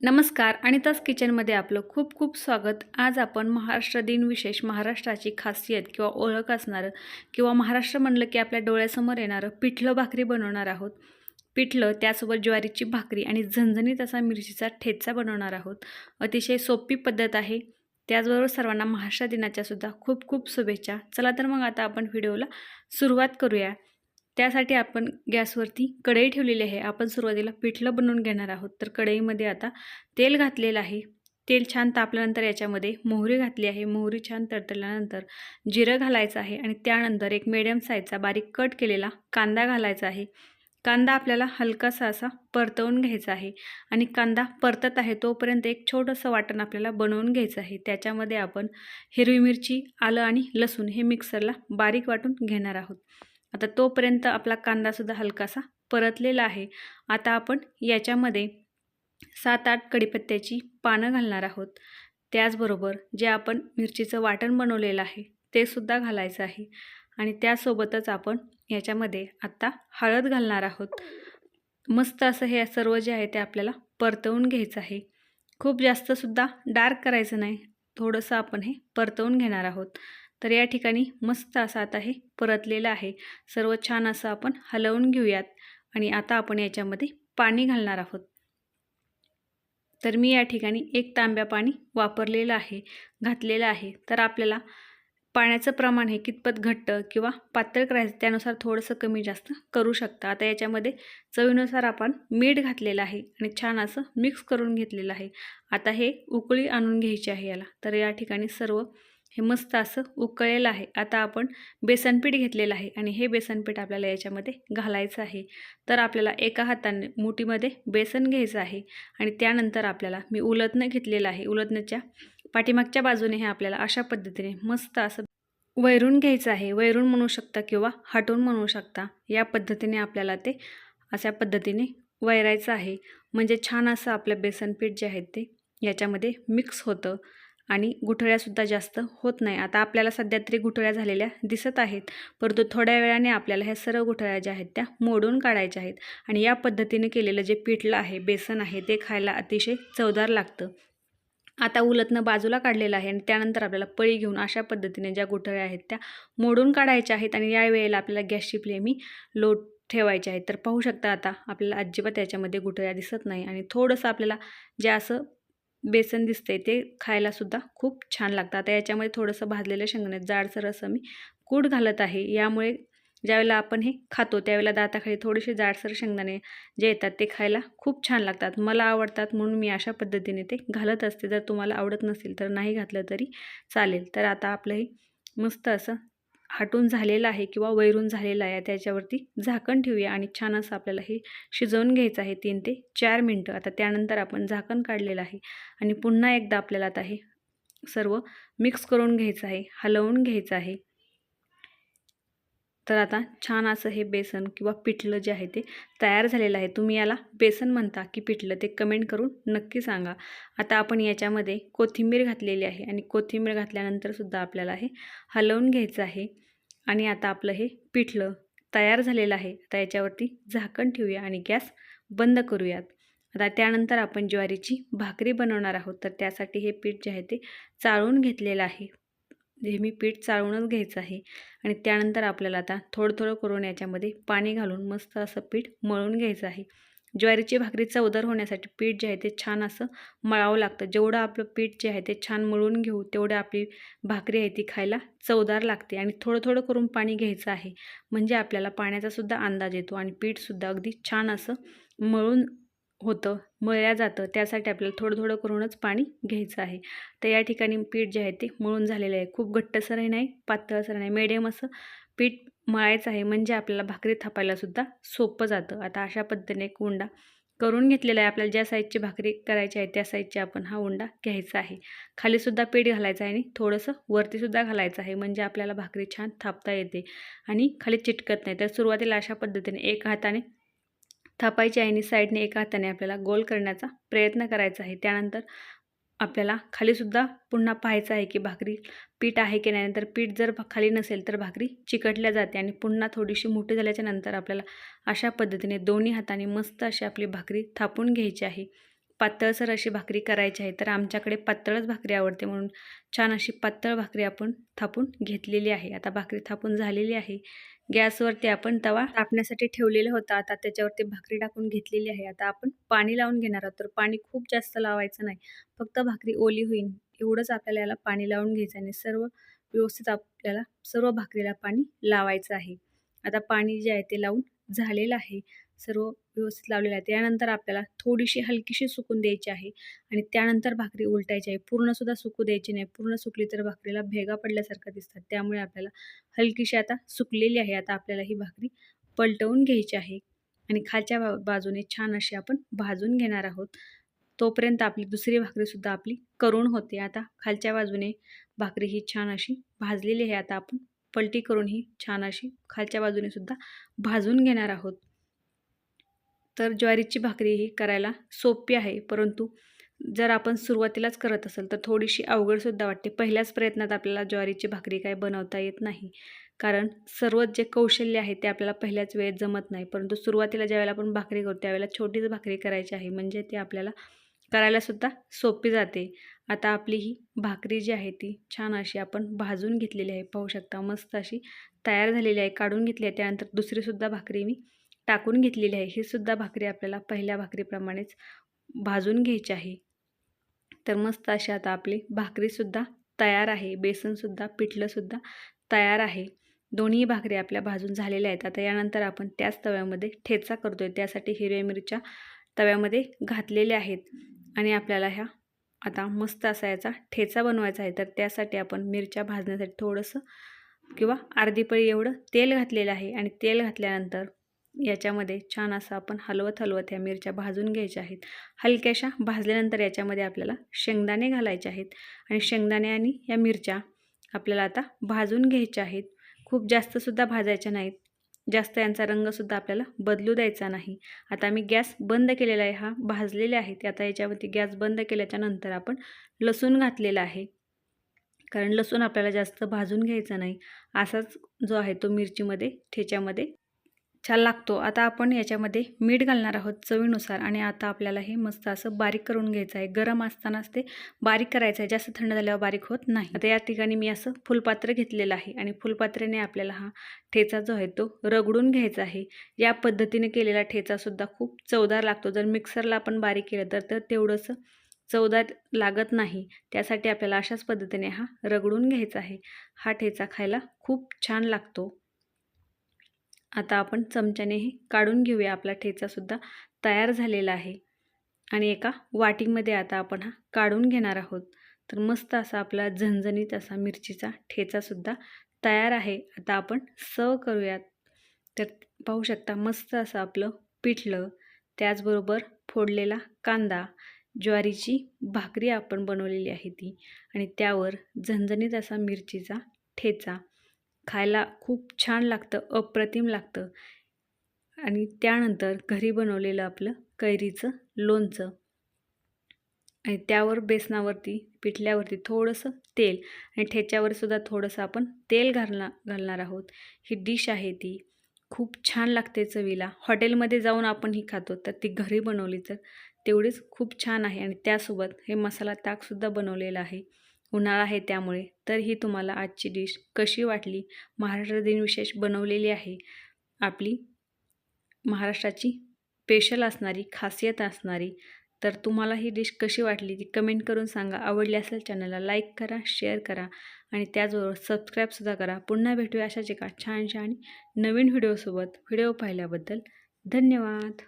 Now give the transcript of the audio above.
नमस्कार अनिताच किचनमध्ये आपलं खूप खूप स्वागत. आज आपण महाराष्ट्र दिन विशेष महाराष्ट्राची खासियत किंवा ओळख असणारं किंवा महाराष्ट्र म्हणलं की आपल्या डोळ्यासमोर येणारं पिठलं भाकरी बनवणार आहोत. पिठलं त्यासोबत ज्वारीची भाकरी आणि झणझणीत असा मिरचीचा ठेचा बनवणार आहोत. अतिशय सोपी पद्धत आहे. त्याचबरोबर सर्वांना महाराष्ट्र दिनाच्यासुद्धा खूप खूप शुभेच्छा. चला तर मग आता आपण व्हिडिओला सुरुवात करूया. त्यासाठी आपण गॅसवरती कढई ठेवलेली आहे. आपण सुरुवातीला पिठलं बनवून घेणार आहोत. तर कढईमध्ये आता तेल घातलेलं आहे. तेल छान तापल्यानंतर याच्यामध्ये मोहरी घातली आहे. मोहरी छान तडतडल्यानंतर जिरं घालायचं आहे आणि त्यानंतर एक मिडियम साईजचा बारीक कट केलेला कांदा घालायचा आहे. कांदा आपल्याला हलकासा असा परतवून घ्यायचा आहे आणि कांदा परतत आहे तोपर्यंत एक छोटंसं वाटण आपल्याला बनवून घ्यायचं आहे. त्याच्यामध्ये आपण हिरवी मिरची आलं आणि लसूण हे मिक्सरला बारीक वाटून घेणार आहोत. आता तोपर्यंत आपला कांदासुद्धा हलकासा परतलेला आहे. आता आपण याच्यामध्ये सात आठ कढीपत्त्याची पानं घालणार आहोत. त्याचबरोबर जे आपण मिरचीचं वाटण बनवलेलं आहे ते सुद्धा घालायचं आहे. आणि त्यासोबतच आपण याच्यामध्ये आत्ता हळद घालणार आहोत. मस्त असं हे सर्व जे आहे ते आपल्याला परतवून घ्यायचं आहे. खूप जास्तसुद्धा डार्क करायचं नाही. थोडंसं आपण हे परतवून घेणार आहोत. तर या ठिकाणी मस्त असं आता हे परतलेलं आहे. सर्व छान असं आपण हलवून घेऊयात. आणि आता आपण याच्यामध्ये पाणी घालणार आहोत. तर मी या ठिकाणी एक तांब्या पाणी वापरलेलं आहे घातलेलं आहे. तर आपल्याला पाण्याचं प्रमाण हे कितपत घट्ट किंवा पातळ करायचं त्यानुसार थोडंसं कमी जास्त करू शकता. आता याच्यामध्ये चवीनुसार आपण मीठ घातलेलं आहे आणि छान असं मिक्स करून घेतलेलं आहे. आता हे उकळी आणून घ्यायची आहे याला. तर या ठिकाणी सर्व हे मस्त असं उकळलेलं आहे. आता आपण बेसनपीठ घेतलेलं आहे आणि हे बेसनपीठ आपल्याला याच्यामध्ये घालायचं आहे. तर आपल्याला एका हाताने मुठीमध्ये बेसन घ्यायचं आहे आणि त्यानंतर आपल्याला मी उलटणं घेतलेलं आहे. उलटण्याच्या पाठीमागच्या बाजूने हे आपल्याला अशा पद्धतीने मस्त असं वैरून घ्यायचं आहे. वैरून म्हणू शकता किंवा हटून म्हणू शकता या पद्धतीने आपल्याला ते अशा पद्धतीने वैरायचं आहे. म्हणजे छान असं आपलं बेसनपीठ जे आहे ते याच्यामध्ये मिक्स होतं. आणि गुठळ्यासुद्धा जास्त होत नाही. आता आपल्याला सध्या तरी गुठळ्या झालेल्या दिसत आहेत परंतु थोड्या वेळाने आपल्याला ह्या सर्व गुठळ्या ज्या आहेत त्या मोडून काढायच्या आहेत आणि या पद्धतीने केलेलं जे पिठलं आहे बेसन आहे ते खायला अतिशय चवदार लागतं. आता उलटनं बाजूला काढलेलं आहे आणि त्यानंतर आपल्याला पळी घेऊन अशा पद्धतीने ज्या गुठळ्या आहेत त्या मोडून काढायच्या आहेत आणि या वेळेला आपल्याला गॅसची फ्लेमी लो ठेवायचे आहेत तर पाहू शकता आता आपल्याला अजिबात याच्यामध्ये गुठळ्या दिसत नाही आणि थोडंसं आपल्याला जे असं बेसन दिसते ते खायलासुद्धा खूप छान लागतं. आता याच्यामध्ये थोडंसं भाजलेलं शेंगण्यात जाडसर असं मी कूड घालत आहे. यामुळे ज्यावेळेला आपण हे खातो त्यावेळेला दाताखाली थोडेसे जाडसर शेंगदाणे जे येतात ते खायला खूप छान लागतात. मला आवडतात म्हणून मी अशा पद्धतीने ते घालत असते. जर तुम्हाला आवडत नसेल तर नाही घातलं तरी चालेल. तर आता आपलं हे मस्त असं हटून झालेला आहे किंवा वैरून झालेला आहे त्याच्यावरती झाकण ठेवूया आणि छान असं आपल्याला हे शिजवून घ्यायचं आहे तीन ते चार मिनटं. आता त्यानंतर आपण झाकण काढलेलं आहे आणि पुन्हा एकदा आपल्याला आता हे सर्व मिक्स करून घ्यायचं आहे हलवून घ्यायचं आहे. तर आता छान असं हे बेसन किंवा पिठलं जे आहे ते तयार झालेलं आहे. तुम्ही याला बेसन म्हणता की पिठलं ते कमेंट करून नक्की सांगा. आता आपण याच्यामध्ये कोथिंबीर घातलेली आहे आणि कोथिंबीर घातल्यानंतरसुद्धा आपल्याला हे हलवून घ्यायचं आहे. आणि आता आपलं हे पिठलं तयार झालेलं आहे. आता याच्यावरती झाकण ठेवूया आणि गॅस बंद करूयात. आता त्यानंतर आपण ज्वारीची भाकरी बनवणार आहोत. तर त्यासाठी हे पीठ जे आहे ते चाळून घेतलेलं आहे. नेहमी पीठ चाळूनच घ्यायचं आहे. आणि त्यानंतर आपल्याला आता थोडं थोडं करून याच्यामध्ये पाणी घालून मस्त असं पीठ मळून घ्यायचं आहे. ज्वारीची भाकरी चवदार होण्यासाठी पीठ जे आहे ते छान असं मळावं लागतं. जेवढं आपलं पीठ जे आहे ते छान मळून घेऊ तेवढं आपली भाकरी आहे ती खायला चवदार लागते. आणि थोडं थोडं करून पाणी घ्यायचं आहे. म्हणजे आपल्याला पाण्याचासुद्धा अंदाज येतो आणि पीठसुद्धा अगदी छान असं मळून होतं मळल्या जातं. त्यासाठी आपल्याला थोडं थोडं करूनच पाणी घ्यायचं आहे. तर या ठिकाणी पीठ जे आहे ते मळून झालेलं आहे. खूप घट्टसरही नाही पातळसर नाही. मिडियम असं पीठ मळायचं आहे. म्हणजे आपल्याला भाकरी थापायलासुद्धा सोपं जातं. आता अशा पद्धतीने एक उंडा करून घेतलेला आहे. आपल्याला ज्या साईजची भाकरी करायची आहे त्या साईजची आपण हा उंडा घ्यायचा आहे. खालीसुद्धा पीठ घालायचं आहे आणि थोडंसं वरतीसुद्धा घालायचं आहे. म्हणजे आपल्याला भाकरी छान थापता येते आणि खाली चिटकत नाही. तर सुरुवातीला अशा पद्धतीने एक हाताने थापायची आहे आणि साईडने एका हाताने आपल्याला गोल करण्याचा प्रयत्न करायचा आहे. त्यानंतर आपल्याला खालीसुद्धा पुन्हा पाहायचं आहे की भाकरी पीठ आहे की नाही. नंतर पीठ जर खाली नसेल तर भाकरी चिकटल्या जाते आणि पुन्हा थोडीशी मोठी झाल्याच्यानंतर आपल्याला अशा पद्धतीने दोन्ही हाताने मस्त अशी आपली भाकरी थापून घ्यायची आहे. पातळसर अशी भाकरी करायची आहे तर आमच्याकडे पातळच भाकरी आवडते म्हणून छान अशी पातळ भाकरी आपण थापून घेतलेली आहे. आता भाकरी थापून झालेली आहे. गॅसवरती आपण तवा तापण्यासाठी ठेवलेला होता. आता त्याच्यावरती भाकरी टाकून घेतलेली आहे. आता आपण पाणी लावून घेणार आहोत. तर पाणी खूप जास्त लावायचं नाही. फक्त भाकरी ओली होईल एवढंच आपल्याला याला पाणी लावून घ्यायचं आणि सर्व व्यवस्थित आपल्याला सर्व भाकरीला पाणी लावायचं आहे. आता पाणी जे आहे ते लावून झालेलं आहे. सर्व व्यवस्थित लावलेलं आहे. त्यानंतर आपल्याला थोडीशी हलकीशी सुकून द्यायची आहे आणि त्यानंतर भाकरी उलटायची आहे. पूर्णसुद्धा सुकू द्यायची नाही. पूर्ण सुकली तर भाकरीला भेगा पडल्यासारखं दिसतात. त्यामुळे आपल्याला हलकीशी आता सुकलेली आहे. आता आपल्याला ही भाकरी पलटवून घ्यायची आहे आणि खालच्या बा बाजूने छान अशी आपण भाजून घेणार आहोत. तोपर्यंत आपली दुसरी भाकरीसुद्धा आपली करून होते. आता खालच्या बाजूने भाकरी ही छान अशी भाजलेली आहे. आता आपण पलटी करून ही छान अशी खालच्या बाजूने सुद्धा भाजून घेणार आहोत. तर ज्वारीची भाकरी ही करायला सोपी आहे. परंतु जर आपण सुरुवातीलाच करत असेल तर थोडीशी अवघडसुद्धा वाटते. पहिल्याच प्रयत्नात आपल्याला ज्वारीची भाकरी काय बनवता येत नाही. कारण सर्वच जे कौशल्य आहे ते आपल्याला पहिल्याच वेळेत जमत नाही. परंतु सुरुवातीला ज्यावेळेला आपण भाकरी करतो त्यावेळेला छोटीच भाकरी करायची आहे. म्हणजे ती आपल्याला करायलासुद्धा सोपी जाते. आता आपली ही भाकरी जी आहे ती छान अशी आपण भाजून घेतलेली आहे. पाहू शकता मस्त अशी तयार झालेली आहे. काढून घेतली आहे. त्यानंतर दुसरीसुद्धा भाकरी मी टाकून घेतलेली आहे. ही सुद्धा भाकरी आपल्याला पहिल्या भाकरीप्रमाणेच भाजून घ्यायची आहे. तर मस्त अशी आता आपली भाकरीसुद्धा तयार आहे. बेसनसुद्धा पिठलंसुद्धा तयार आहे. दोन्ही भाकरी आपल्या भाजून झालेल्या आहेत. आता यानंतर आपण त्याच तव्यामध्ये ठेचा करतो आहे त्यासाठी हिरव्या मिरच्या तव्यामध्ये घातलेल्या आहेत. आणि आपल्याला ह्या आता मस्त असा याचा ठेचा बनवायचा आहे. तर त्यासाठी आपण मिरच्या भाजण्यासाठी थोडंसं किंवा अर्धी पळी एवढं तेल घातलेलं आहे. आणि तेल घातल्यानंतर याच्यामध्ये छान असं आपण हलवत हलवत ह्या मिरच्या भाजून घ्यायच्या आहेत. हलक्याशा भाजल्यानंतर याच्यामध्ये आपल्याला शेंगदाणे घालायचे आहेत आणि शेंगदाणे आणि या मिरच्या आपल्याला आता भाजून घ्यायच्या आहेत. खूप जास्तसुद्धा भाजायच्या नाहीत. जास्त यांचा रंगसुद्धा आपल्याला बदलू द्यायचा नाही. आता मी गॅस बंद केलेला आहे. हा भाजलेले आहेत. आता याच्यावरती गॅस बंद केल्याच्यानंतर आपण लसूण घातलेला आहे. कारण लसूण आपल्याला जास्त भाजून घ्यायचा नाही. असाच जो आहे तो मिरचीमध्ये ठेच्यामध्ये छान लागतो. आता आपण याच्यामध्ये मीठ घालणार आहोत चवीनुसार आणि आता आपल्याला हे मस्त असं बारीक करून घ्यायचं आहे. गरम असतानाच ते बारीक करायचं आहे. जास्त थंड झाल्यावर बारीक होत नाही. आता या ठिकाणी मी असं फुलपात्र घेतलेलं आहे आणि फुलपात्र्याने आपल्याला हा ठेचा जो आहे तो रगडून घ्यायचा आहे. या पद्धतीने केलेला ठेचासुद्धा खूप चवदार लागतो. जर मिक्सरला आपण बारीक केलं तर तर तेवढंसं चवदार लागत नाही. त्यासाठी आपल्याला अशाच पद्धतीने हा रगडून घ्यायचा आहे. हा ठेचा खायला खूप छान लागतो. आता आपण चमच्याने हे काढून घेऊया. आपला ठेचासुद्धा तयार झालेला आहे. आणि एका वाटीमध्ये आता आपण हा काढून घेणार आहोत. तर मस्त असा आपला झणझणीत असा मिरचीचा ठेचासुद्धा तयार आहे. आता आपण सर्व करूयात. तर पाहू शकता मस्त असं आपलं पिठलं. त्याचबरोबर फोडलेला कांदा. ज्वारीची भाकरी आपण बनवलेली आहे ती. आणि त्यावर झणझणीत असा मिरचीचा ठेचा. खायला खूप छान लागतं अप्रतिम लागतं. आणि त्यानंतर घरी बनवलेलं आपलं कैरीचं लोणचं. आणि त्यावर बेसनावरती पिठल्यावरती थोडंसं तेल आणि ठेच्यावर सुद्धा थोडंसं आपण तेल घालणार घालणार आहोत. ही डिश आहे ती. खूप छान लागते चवीला. हॉटेलमध्ये जाऊन आपण ही खातो तर ती घरी बनवली तर तेवढीच खूप छान आहे. आणि त्यासोबत हे मसाला ताकसुद्धा बनवलेलं आहे. उन्हाळा आहे त्यामुळे. तर ही तुम्हाला आजची डिश कशी वाटली? महाराष्ट्र दिन विशेष बनवलेली आहे. आपली महाराष्ट्राची स्पेशल असणारी खासियत असणारी. तर तुम्हाला ही डिश कशी वाटली ती कमेंट करून सांगा. आवडली असेल चॅनलला लाईक करा शेअर करा आणि त्याचबरोबर सबस्क्राईबसुद्धा करा. पुन्हा भेटूया अशाच एका छानशा आणि नवीन व्हिडिओसोबत व्हिडिओ पाहिल्याबद्दल धन्यवाद.